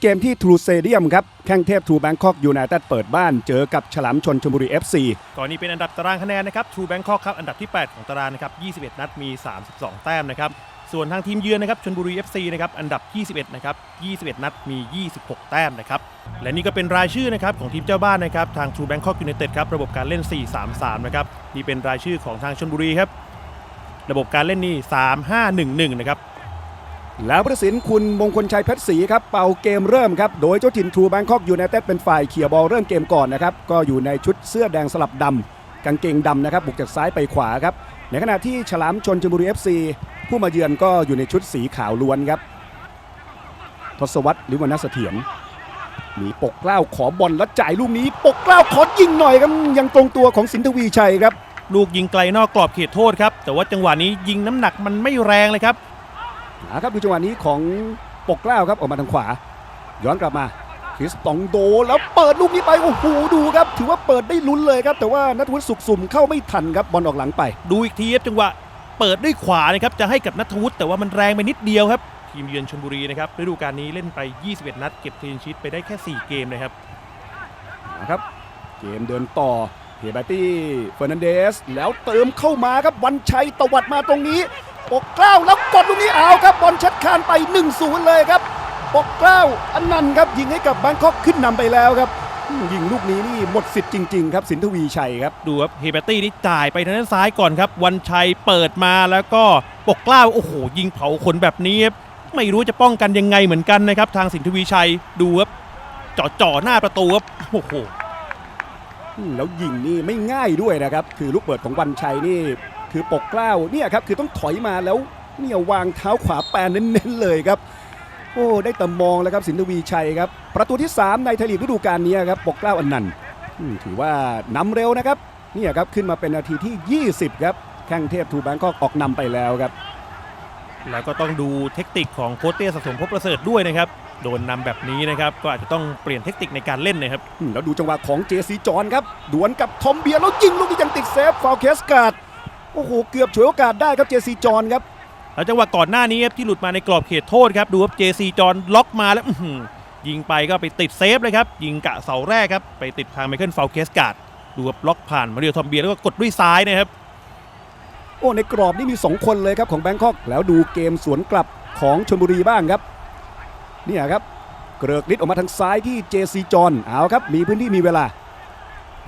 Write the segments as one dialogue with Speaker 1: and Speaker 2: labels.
Speaker 1: เกมที่ทรูเซเดียมครับ แข้งเทพทรูแบงคอกยูไนเต็ดเปิดบ้าน เจอกับฉลามชนชลบุรี FC
Speaker 2: ก่อนนี้เป็นอันดับตารางคะแนนนะครับทูแบงคอกครับ อันดับที่ 8 ของตารางนะครับ 21 นัดมี 32 แต้มนะครับ ส่วนทางทีมเยือนนะครับชนบุรี FC นะครับ อันดับ 21 นะครับ 21 นัดมี 26 แต้มนะครับ และนี่ก็เป็นรายชื่อนะครับของทีมเจ้าบ้านนะครับ ทางทูแบงคอกยูไนเต็ดครับ ระบบการเล่น 4-3-3 นะครับ นี่เป็นรายชื่อของทางชนบุรีครับ ระบบการเล่นนี่ 3-5-1-1 นะครับ
Speaker 1: แล้วผู้ตัดสินคุณมงคลชัยเพชรศรีครับเป่าเกมเริ่มครับ โดยเจ้าถิ่นทรูแบงคอกยูไนเต็ดเป็นฝ่ายเขี่ยบอลเริ่มเกมก่อนนะครับ ก็อยู่ในชุดเสื้อแดงสลับดำกางเกงดำนะครับบุกจากซ้ายไปขวาครับ ในขณะที่ฉลามชนชลบุรี FC ผู้มาเยือนก็อยู่ในชุดสีขาวล้วนครับ ทศวรรษลิวรรณเสถียรมีปกเกล้าขอบอลแล้วจ่ายลูกนี้ ปกเกล้าขอยิงหน่อยครับยังตรงตัวของสินทวีชัยครับ
Speaker 2: ลูกยิงไกลนอกกรอบเขตโทษครับ แต่ว่าจังหวะนี้ยิงน้ำหนักมันไม่แรงเลยครับ
Speaker 1: นะครับดูจังหวะนี้ของปกเกล้าครับออกมาทางขวา ย้อนกลับมาคริสตองโดแล้วเปิดลูกนี้ไปโอ้โหดูครับ ถือว่าเปิดได้ลุ้นเลยครับ แต่ว่านัทวุฒิสุขสุ่มเข้าไม่ทันครับบอลออกหลังไป
Speaker 2: ดูอีกทีครับจังหวะเปิดด้วยขวานะครับจะให้กับนัทวุฒิแต่ว่ามันแรงไปนิดเดียวครับ ทีมเยือนชลบุรีนะครับฤดูกาลนี้เล่นไป 21 นัด เก็บคลีนชีตไปได้แค่ 4 เกมนะครับ
Speaker 1: นะครับ เกมเดินต่อเฮเบร์ตี้เฟอร์นันเดสแล้วเติมเข้ามาครับวันชัยตวัดมาตรงนี้ ปกเกล้าแล้วกดลูกนี้เอาครับบอลชัดคานไป1-0เลยครับ ปกเกล้าอันนันต์ครับยิงให้กับแบงคอกขึ้นนำไปแล้วครับอืมยิงลูกนี้นี่หมดสิทธิ์จริงๆครับสินทวีชัยครับ
Speaker 2: ดูครับเฮเบอร์ตี้นี่จ่ายไปทางด้านซ้ายก่อนครับ วันชัยเปิดมาแล้วก็ปกกล้าวโอ้โห ยิงเผาขนแบบนี้ครับไม่รู้จะป้องกันยังไงเหมือนกันนะครับ ทางสินทวีชัยดูครับจ่อจ่อๆหน้าประตูครับโอ้โห
Speaker 1: อืมแล้วยิงนี่ไม่ง่ายด้วยนะครับ คือลูกเปิดของวันชัยนี่ คือปกเกล้าเนี่ยครับคือต้องถอยมาแล้วเนี่ยวางเท้าขวาแปรเน้นๆเลยครับ โอ้ได้แต่มองแล้วครับสินทวีชัยครับ ประตูที่ 3 ในไทยลีกฤดูกาลนี้ครับปกเกล้าอันนันต์อืมถือว่านำเร็วนะครับเนี่ยครับขึ้นมาเป็นนาทีที่ 20 ครับแข้งเทพทูแบงก็ออกนำไปแล้วครับ
Speaker 2: แล้วก็ต้องดูเทคนิคของโค้ชเต้สะสมภพประเสริฐด้วยนะครับโดนนำแบบนี้นะครับก็อาจจะต้องเปลี่ยนเทคนิคในการเล่นนะครับ
Speaker 1: อืมแล้วดูจังหวะของเจซีจอนครับดวลกับทอมเบียร์แล้วยิงลูกนี้ยังติดเซฟฟาวเคสการ์ด โอ้โหเกือบฉวยโอกาสได้ครับเจซีจอนครับ
Speaker 2: แล้วจังหวะก่อนหน้านี้ครับที่หลุดมาในกรอบเขตโทษครับดูครับเจซีจอนล็อกมาแล้วอื้อหือยิงไปก็ไปติดเซฟเลยครับยิงกะเสาแรกครับไปติดทางไมเคิลฟาวเคสการ์ดดูครับล็อกผ่านมาเรียวทอมเบียร์แล้วก็กดด้วยซ้ายนะครับ
Speaker 1: โอ้ในกรอบนี่มี 2 คนเลยครับของแบงคอกแล้วดูเกมสวนกลับของชลบุรีบ้างครับเนี่ยครับเกริกฤทธิ์ออกมาทางซ้ายที่เจซีจอนเอาครับมีพื้นที่มีเวลา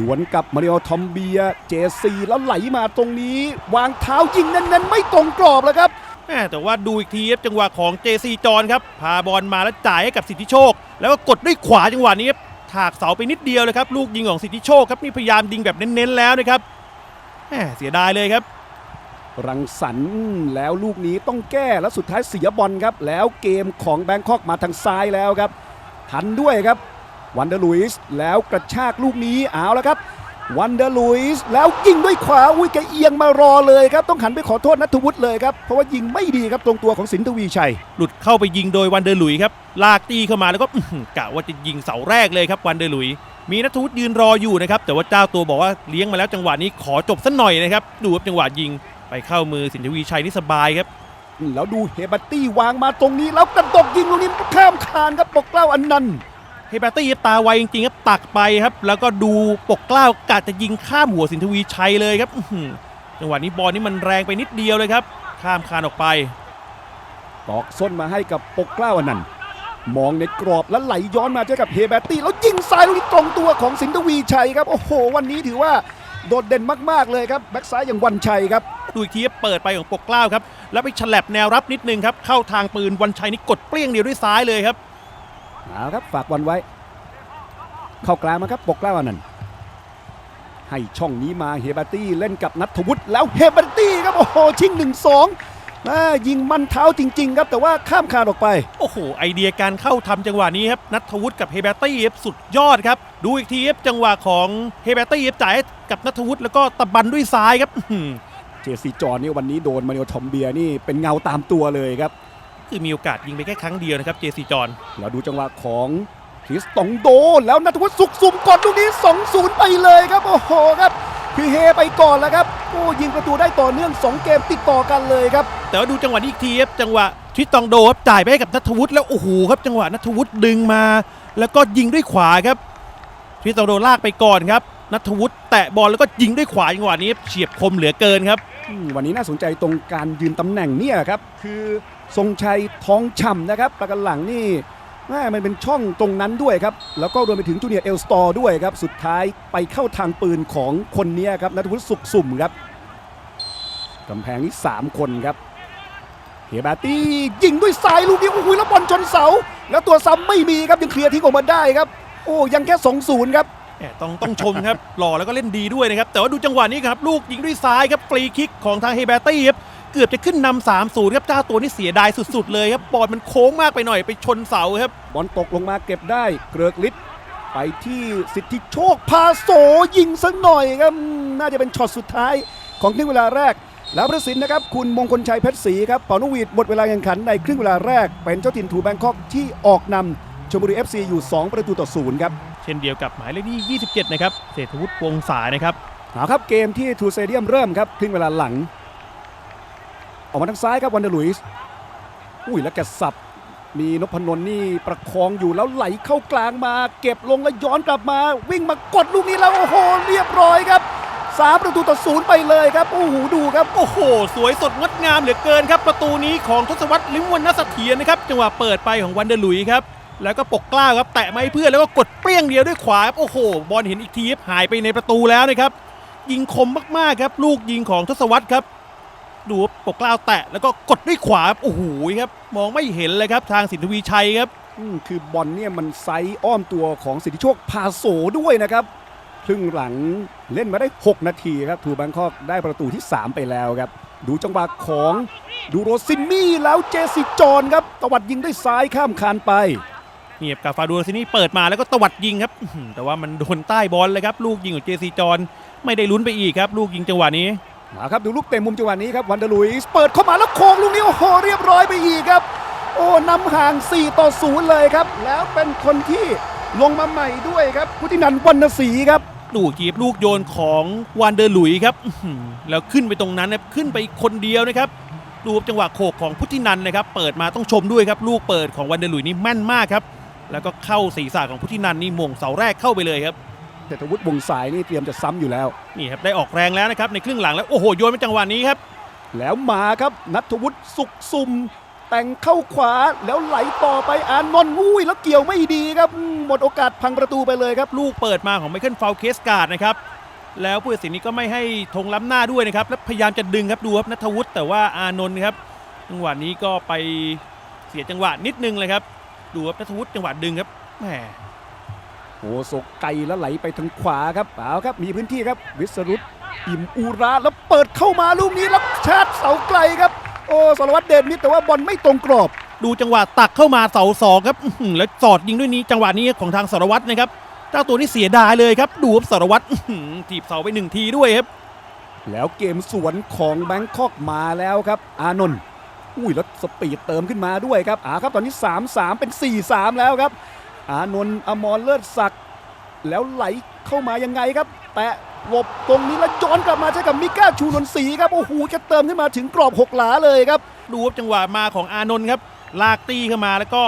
Speaker 1: ดวลกับมาริโอทอมเบียเจซีแล้วไหลมาตรงนี้ วางเท้ายิงเน้น ๆ ไม่ตรงกรอบแล้วครับ
Speaker 2: แม่แต่ว่าดูอีกทีครับจังหวะของเจซีจอนครับ พาบอลมาแล้วจ่ายให้กับสิทธิโชค แล้วก็กดด้วยขวาจังหวะนี้ครับถากเสาไปนิดเดียวเลยครับ ลูกยิงของสิทธิโชคครับนี่พยายามยิงแบบเน้นๆแล้วนะครับแหมเสียดายเลยครับ
Speaker 1: รังสรรค์แล้วลูกนี้ต้องแก้แล้วสุดท้ายเสียบอลครับ แล้วเกมของแบงคอกมาทางซ้ายแล้วครับทันด้วยครับ วันเดอร์ลุยส์แล้วกระชากลูกนี้เอาแล้วครับ วันเดอร์ลุยส์แล้วยิงด้วยขวาอุ้ยแกเอียงมารอเลยครับ ต้องหันไปขอโทษนัทวุฒิเลยครับ เพราะว่ายิงไม่ดีครับตรงตัวของสินทวีชัย
Speaker 2: หลุดเข้าไปยิงโดยวันเดอร์หลุยครับ ลากตีเข้ามาแล้วก็อื้อหือกะว่าจะยิงเสาแรกเลยครับวันเดอร์หลุยมีนัทวุฒิยืนรออยู่นะครับ แต่ว่าเจ้าตัวบอกว่าเลี้ยงมาแล้วจังหวะนี้ขอจบสักหน่อยนะครับดูครับจังหวะยิงไปเข้ามือสินทวีชัยนี่สบายครับ
Speaker 1: แล้วดูเฮบัตตี้วางมาตรงนี้แล้วกระดกยิงลูกนี้ข้ามคานครับปกเกล้าอันนันต์
Speaker 2: เฮเบอร์ตี้ตาไวจริงๆครับตักไปครับ แล้วก็ดูปกกล้าวกะจะยิงข้ามหัวสินทวีชัยเลยครับจังหวะนี้บอลนี่มันแรงไปนิดเดียวเลยครับ ข้ามคานออกไป
Speaker 1: ตอกส้นมาให้กับปกกล้าอันนันมองในกรอบแล้วไหลย้อนมาเจอกับเฮเบตตี้แล้วยิงซ้ายลูกนี้ตรงตัวของสินทวีชัยครับโอ้โห วันนี้ถือว่าโดดเด่นมากๆเลยครับแบ็กซ้ายอย่างวันชัยครับ
Speaker 2: ดูอีกทีเปิดไปของปกกล้าวครับ แล้วไปฉลับแนวรับนิดนึงครับเข้าทางปืนวันชัยนี่กดเปรี้ยงเดียวด้วยซ้ายเลยครับ
Speaker 1: เอาครับฝากบอลไว้ เข้ากลางมาครับปกเกล้าอันนันต์ให้ช่องนี้มาเฮเบตตี้เล่นกับนัทวุฒิแล้วเฮเบตตี้ครับโอ้โหชิงหนึ่งสองยิงมันเท้าจริง ๆ ครับแต่ว่าข้ามคานออกไป
Speaker 2: โอ้โห ไอเดียการเข้าทำจังหวะนี้ครับนัทวุฒิกับเฮเบอร์ตี้ครับสุดยอดครับ ดูอีกทีครับจังหวะของเฮเบอร์ตี้ครับจ่ายให้กับนัทวุฒิแล้วก็ตะบันด้วยซ้ายครับอื้อหือ
Speaker 1: เจซีจอห์นนี่วันนี้โดนมาริโอทอมเบียนี่เป็นเงาตามตัวเลยครับ
Speaker 2: คือมีโอกาสยิงไปแค่ครั้งเดียวนะครับเจซีจอน
Speaker 1: เราดูจังหวะของคริสตองโดแล้วนัทวุฒิสุขสุ่มกดลูกนี้ 2-0 ไปเลยครับ โอ้โหครับคือเฮไปก่อนแล้วครับโอ้ยิงประตูได้ต่อเนื่อง 2 เกมติดต่อกันเลยครับ
Speaker 2: แต่ว่าดูจังหวะนี้อีกทีครับจังหวะทริสตองโดครับจ่ายไปให้กับนัทวุฒิแล้วโอ้โหครับจังหวะนัทวุฒิดึงมา แล้วก็ยิงด้วยขวาครับทริสตองโดลากไปก่อนครับนัทวุฒิแตะบอลแล้วก็ยิงด้วยขวาจังหวะนี้เฉียบคมเหลือเกินครับ
Speaker 1: อืมวันนี้น่าสนใจตรงการยืนตำแหน่งเนี่ยครับ คือ ทรงชัยทองฉ่ำนะครับประกันหลังนี่แม่มันเป็นช่องตรงนั้นด้วยครับ แล้วก็รวมไปถึงจูเนียร์เอลสตอร์ด้วยครับ สุดท้ายไปเข้าทางปืนของคนนี้ครับนัทวุฒิสุขสุ่มครับกำแพงนี้ 3 คนครับเฮยบาตี้ยิงด้วยซ้ายลูกนี้โอ้โหแล้วบอลชนเสา แล้วตัวซ้ำไม่มีครับยังเคลียร์ทิ้งออกมาได้ครับ โอ้ยังแค่2 0ครับ
Speaker 2: ต้องต้องชมครับหล่อแล้วก็เล่นดีด้วยนะครับแต่ว่าดูจังหวะนี้ครับลูกยิงด้วยซ้ายครับฟรีคิกของทางเฮเบตี้ครับ เกือบจะขึ้นนำสามศูนย์ครับเจ้าตัวนี่เสียดายสุด ๆ เลยครับบอลมันโค้งมากไปหน่อยไปชนเสาครับ
Speaker 1: บอลตกลงมาเก็บได้เกริกฤทธิ์ไปที่สิทธิโชคพาโสยิงสักหน่อยครับอืมน่าจะเป็นช็อตสุดท้ายของครึ่งเวลาแรก แล้วประสินนะครับคุณมงคลชัยเพชรศรีครับเป่านกหวีดหมดเวลาแข่งขันในครึ่งเวลาแรก เป็นเจ้าถิ่นถูแบงคอกที่ออกนำชลบุรี FC อยู่ 2 ประตูต่อศูนย์ครับ
Speaker 2: เช่นเดียวกับหมายเลขที่ 27 นะครับเศรษฐวุฒิวงศานะครับ
Speaker 1: เอาครับเกมที่ทูเซเดียมเริ่มครับครึ่งเวลาหลัง ออกมาทางซ้ายครับวันเดอร์ลุยส์อุ้ยแล้วแกสับ มีนพนนท์นี่ประคองอยู่แล้วไหลเข้ากลางมา เก็บลงแล้วย้อนกลับมา วิ่งมากดลูกนี้แล้วโอ้โหเรียบร้อยครับสามประตูต่อศูนย์ไปเลยครับโอ้โหดูครับ
Speaker 2: โอ้โห สวยสดงดงามเหลือเกินครับ ประตูนี้ของทศวรรษลิมวรรณเสถียรนะครับจังหวะเปิดไปของวันเดอร์ลุยครับ แล้วก็ปกกล้าครับแตะไมาให้เพื่อนแล้วก็กดเปรี้ยงเดียวด้วยขวาครับโอ้โห บอลเห็นอีกทีครับหายไปในประตูแล้วนะครับยิงคมมากๆครับ ลูกยิงของทศวรรษครับ ดูครับปกกล้าวแตะแล้วก็กดด้วยขวาครับโอ้โหครับมองไม่เห็นเลยครับทางสินทวีชัยครับ
Speaker 1: อืมคือบอลเนี่ยมันไซส์อ้อมตัวของสิทธิโชคพาโสด้วยนะครับครึ่งหลังเล่นมาได้ 6 นาทีครับ ทูแบงคอกได้ประตูที่ 3 ไปแล้วครับ ดูจังหวะของดูโรซินมี่แล้วเจสิจอนครับตวัดยิงด้วยซ้ายข้ามคานไป
Speaker 2: เงียบกาฟาดูซินี่เปิดมาแล้วก็ตวัดยิงครับอื้อหือแต่ว่ามันโดนใต้บอลเลยครับ ลูกยิงของเจซีจอนไม่ได้ลุ้นไปอีกครับ ลูกยิงจังหวะนี้
Speaker 1: มาครับดูลูกเตะมุมจังหวะนี้ครับวันเดลุยส์เปิดเข้ามาแล้วโค้งลูกนี้โอ้โหเรียบร้อยไปอีกครับ โอ้นำห่าง 4 ต่อ 0 เลยครับ แล้วเป็นคนที่ลงมาใหม่ด้วยครับพุทธินันวรรณศรีครับ
Speaker 2: ลูกจีบลูกโยนของวานเดอร์หลุยครับแล้วขึ้นไปตรงนั้นนะขึ้นไปคนเดียวนะครับดูจังหวะโขกของพุทธินันนะครับ เปิดมาต้องชมด้วยครับ ลูกเปิดของวันเดอร์หลุยนี่แม่นมากครับ แล้วก็เข้าศีรษะของพุทธินันนี่หมงเสาแรกเข้าไปเลยครับ
Speaker 1: เศรษฐวุฒิวงศ์สายนี่เตรียมจะซ้ำอยู่แล้ว
Speaker 2: นี่ครับได้ออกแรงแล้วนะครับในครึ่งหลังแล้วโอ้โหโยนเป็นจังหวะนี้ครับ
Speaker 1: แล้วมาครับนัทวุฒิสุขซุมแต่งเข้าขวาแล้วไหลต่อไปอานนท์อุ้ยแล้วเกี่ยวไม่ดีครับอืมหมดโอกาสพังประตูไปเลยครับ
Speaker 2: ลูกเปิดมาของไมเคิลฟาวเคสการ์ดนะครับแล้วผู้ตัดสินนี้ก็ไม่ให้ธงล้ำหน้าด้วยนะครับแล้วพยายามจะดึงครับดูครับนัทวุฒิแต่ว่าอานนท์ครับจังหวะนี้ก็ไปเสียจังหวะนิดนึงเลยครับดูครับนัทวุฒิจังหวะดึงครับแหม
Speaker 1: โอ้สกไกลแล้วไหลไปทางขวาครับเอาครับมีพื้นที่ครับวิสรุตอิ่มอูระแล้วเปิดเข้ามาลูกนี้แล้วชาร์จเสาไกลครับ โอ้สารวัตรเดชมิตรแต่ว่าบอลไม่ตรงกรอบ
Speaker 2: ดูจังหวะตักเข้ามาเสาสองครับอื้อหือแล้วสอดยิงด้วยนี้จังหวะนี้ของทางสารวัตรนะครับเจ้าตัวนี้เสียดายเลยครับ ดูครับสารวัตรอื้อหือถีบเสาไปหนึ่งทีด้วยครับ
Speaker 1: แล้วเกมสวนของแบงคอกมาแล้วครับ อานนท์อุ้ยแล้วสปีดเติมขึ้นมาด้วยครับอาครับตอนนี้ 3-3 เป็น 4-3 แล้วครับ อานนท์อมรเลิศศักดิ์แล้วไหลเข้ามายังไงครับ แตะหลบตรงนี้แล้วย้อนกลับมาใช้กับมิก้าชูนนทรีครับโอ้โหแกเติมขึ้นมาถึงกรอบหกหลาเลยครับ
Speaker 2: ดูครับจังหวะมาของอานนท์ครับ ลากตีเข้ามาแล้วก็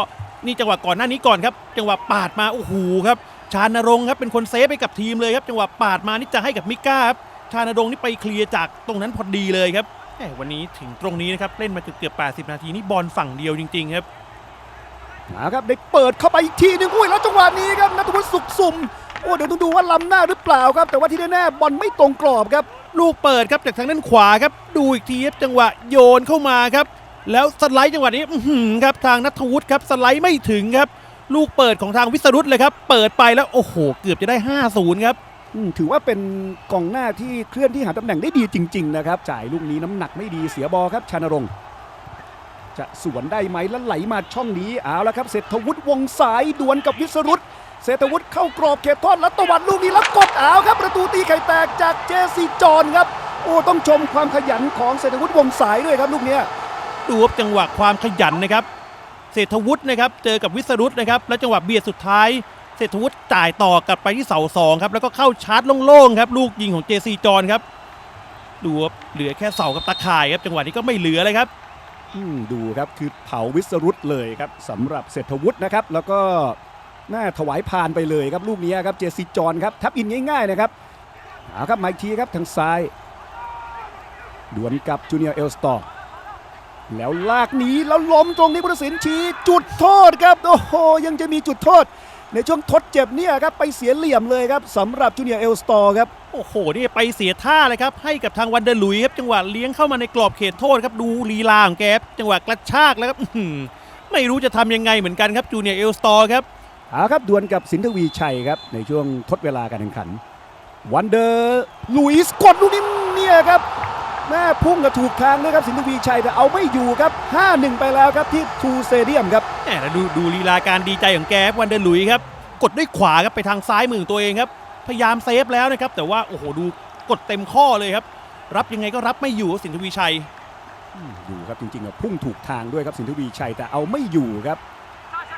Speaker 2: นี่จังหวะก่อนหน้านี้ก่อนครับ จังหวะปาดมาโอ้โหครับชานรงค์ครับเป็นคนเซฟไปกับทีมเลยครับ จังหวะปาดมานี่จะให้กับมิก้าครับชานรงค์นี่ไปเคลียร์จากตรงนั้นพอดีเลยครับแหมวันนี้ถึงตรงนี้นะครับเล่นมาเกือบๆ80 นาทีนี่บอลฝั่งเดียวจริง ๆ ครับ
Speaker 1: นะครับได้เปิดเข้าไปอีกทีหนึงอุ้ยแล้วจังหวะนี้ครับนัทวุฒิสุขสุ่มโอ้เดี๋ยวต้องดูว่าล้ำหน้าหรือเปล่าครับ แต่ว่าที่แน่ๆบอลไม่ตรงกรอบครับ
Speaker 2: ลูกเปิดครับจากทางด้านขวาครับ ดูอีกทีครับจังหวะโยนเข้ามาครับ แล้วสไลด์จังหวะนี้อื้อหือครับทางนัทวุฒิครับสไลด์ไม่ถึงครับ ลูกเปิดของทางวิสรุตเลยครับ เปิดไปแล้วโอ้โห เกือบจะได้ 5-0 ครับ
Speaker 1: อืมถือว่าเป็นกองหน้าที่เคลื่อนที่หาตำแหน่งได้ดีจริง ๆ นะครับ จ่ายลูกนี้น้ำหนักไม่ดีเสียบอลครับชานรงค์ จะสวนได้ไหมแล้วไหลมาช่องนี้เอาละครับเศรษฐวุฒิวงสายดวลกับวิสรุตเศรษฐวุฒิเข้ากรอบเขตโทษแล้วตวัดลูกนี้แล้วกดเอาครับ ประตูตีไข่แตกจากเจซีจอนครับโอ้ต้องชมความขยันของเศรษฐวุฒิวงสายด้วยครับลูกเนี้ย
Speaker 2: ดูครับจังหวะความขยันนะครับ เศรษฐวุฒินะครับเจอกับวิสรุตนะครับแล้วจังหวะเบียดสุดท้ายเศรษฐวุฒิจ่ายต่อกลับไปที่เสาสองครับแล้วก็เข้าชาร์จโล่งๆครับลูกยิงของเจซีจอนครับดูครับเหลือแค่เสากับตะข่ายครับจังหวะนี้ก็ไม่เหลือเลยครับ
Speaker 1: ดูครับคือเผาวิสรุตเลยครับสำหรับเศรษฐวุฒินะครับ แล้วก็น่าถวายพานไปเลยครับลูกนี้ครับเจสซีจอนครับทับอินง่ายๆนะครับเอาครับมาอีกทีครับทางซ้ายดวลกับจูเนียร์เอลสตอร์แล้วลากหนีแล้วล้มตรงนี้พุทธศิลป์ชี้จุดโทษครับโอ้โหยังจะมีจุดโทษ ในช่วงทดเจ็บเนี่ยครับไปเสียเหลี่ยมเลยครับสำหรับจูเนียร์เอลสตอร์ครับ
Speaker 2: โอ้โห นี่ไปเสียท่าเลยครับ ให้กับทางวันเดอร์หลุยส์ครับ จังหวะเลี้ยงเข้ามาในกรอบเขตโทษครับ ดูลีลาของแกครับจังหวะกระชากแล้วครับอื้อหือไม่รู้จะทำยังไงเหมือนกันครับจูเนียร์เอลสตอร์ครับ
Speaker 1: เอาครับดวลกับสินทวีชัยครับ ในช่วงทดเวลาการแข่งขัน วันเดอร์ลุยส์กดลูกนี้เนี่ยครับแม่พุ่งกับถูกทางด้วยครับสินทวีชัยแต่เอาไม่อยู่ครับ 5-1 ไปแล้วครับที่ทูเซเดียมครับ
Speaker 2: แหมแล้วดูดูลีลาการดีใจของแกครับวันเดอร์หลุยส์ครับกดด้วยขวาครับไปทางซ้ายมือของตัวเองครับ พยายามเซฟแล้วนะครับ แต่ว่าโอ้โหดูกดเต็มข้อเลยครับ รับยังไงก็รับไม่อยู่สินทวีชัย
Speaker 1: ดูครับจริงๆอะพุ่งถูกทางด้วยครับสินทวีชัยแต่เอาไม่อยู่ครับ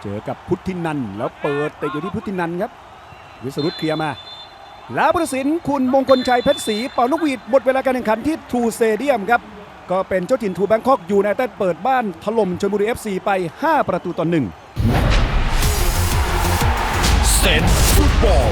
Speaker 1: เจอกับพุทธินันแล้วเปิดเตะอยู่ที่พุทธินันครับวิสรุตเคลียร์มา แล้วผู้ตัดสินคุณมงคลชัยเพชรศรีเป่านกหวีดหมดเวลาการแข่งขันที่ทูเซเดียมครับก็เป็นเจ้าถิ่นทูแบงคอกยูไนเต็ดเปิดบ้านถล่มชลบุรี FC ไป 5 ประตูต่อหนึ่ง
Speaker 3: Sense Football